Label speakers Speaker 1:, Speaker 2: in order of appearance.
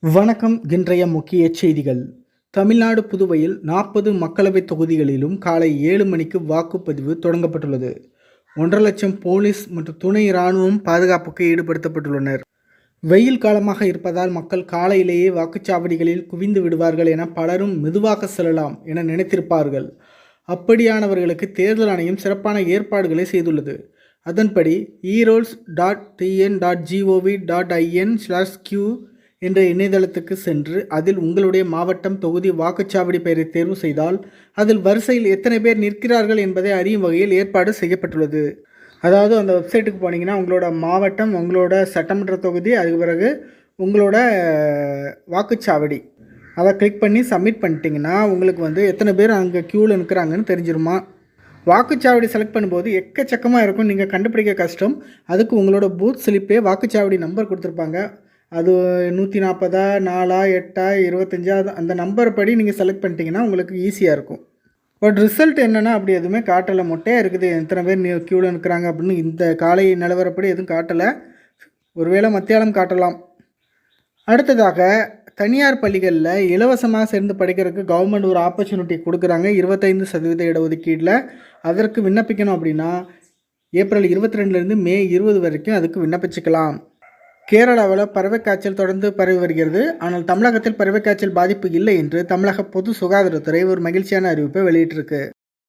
Speaker 1: வணக்கம் இன்றைய முக்கிய செய்திகள். தமிழ்நாடு புதுவையில் நாற்பது மக்களவைத் தொகுதிகளிலும் காலை ஏழு மணிக்கு வாக்குப்பதிவு தொடங்கப்பட்டுள்ளது. ஒன்றரை லட்சம் போலீஸ் மற்றும் துணை இராணுவம் பாதுகாப்புக்கு ஈடுபடுத்தப்பட்டுள்ளனர். வெயில் காலமாக இருப்பதால் மக்கள் காலையிலேயே வாக்குச்சாவடிகளில் குவிந்து விடுவார்கள் என பலரும் மெதுவாக செல்லலாம் என நினைத்திருப்பார்கள். அப்படியானவர்களுக்கு தேர்தல் ஆணையம் சிறப்பான ஏற்பாடுகளை செய்துள்ளது. அதன்படி erolls dot TN dot GOV dot IN slash Q என்ற இணையதளத்துக்கு சென்று அதில் உங்களுடைய மாவட்டம் தொகுதி வாக்குச்சாவடி பெயரை தேர்வு செய்தால் அதில் வரிசையில் எத்தனை பேர் நிற்கிறார்கள் என்பதை அறியும் வகையில் ஏற்பாடு செய்யப்பட்டுள்ளது. அதாவது அந்த வெப்சைட்டுக்கு போனீங்கன்னா உங்களோட மாவட்டம் உங்களோட சட்டமன்ற தொகுதி அதுக்கு பிறகு உங்களோட வாக்குச்சாவடி. அதை கிளிக் பண்ணி சப்மிட் பண்ணிட்டீங்கன்னா உங்களுக்கு வந்து எத்தனை பேர் அங்கே க்யூவில் நிற்கிறாங்கன்னு தெரிஞ்சிருமா. வாக்குச்சாவடி செலக்ட் பண்ணும்போது எக்கச்சக்கமாக இருக்கும். நீங்கள் கண்டுபிடிக்க கஷ்டம். அதுக்கு உங்களோட பூத் ஸ்லிப்பே வாக்குச்சாவடி நம்பர் கொடுத்துருப்பாங்க. அது நூற்றி நாற்பதா நாலா எட்டா இருபத்தஞ்சா அது- அந்த நம்பர் படி நீங்கள் செலக்ட் பண்ணிட்டீங்கன்னா உங்களுக்கு ஈஸியாக இருக்கும். பட் ரிசல்ட் என்னென்னா அப்படி எதுவுமே காட்டலை. மொட்டையாக இருக்குது. எத்தனை பேர் நீ க்யூவில் நிற்கிறாங்க அப்படின்னு இந்த காலை நிலவரப்படி எதுவும் காட்டலை. ஒருவேளை மத்தியாலம் காட்டலாம். அடுத்ததாக தனியார் பள்ளிகளில் இலவசமாக சேர்ந்து படிக்கிறதுக்கு கவர்மெண்ட் ஒரு ஆப்பர்ச்சுனிட்டி கொடுக்குறாங்க. இருபத்தைந்து சதவீத இடஒதுக்கீடில் அதற்கு விண்ணப்பிக்கணும் அப்படின்னா ஏப்ரல் இருபத்தி ரெண்டுலேருந்து மே இருபது வரைக்கும் அதுக்கு விண்ணப்பிச்சுக்கலாம். கேரளாவில் பறவை காய்ச்சல் தொடர்ந்து பரவி வருகிறது. ஆனால் தமிழகத்தில் பறவை காய்ச்சல் பாதிப்பு இல்லை என்று தமிழக பொது சுகாதாரத்துறை ஒரு மகிழ்ச்சியான அறிவிப்பை வெளியிட்டிருக்கு.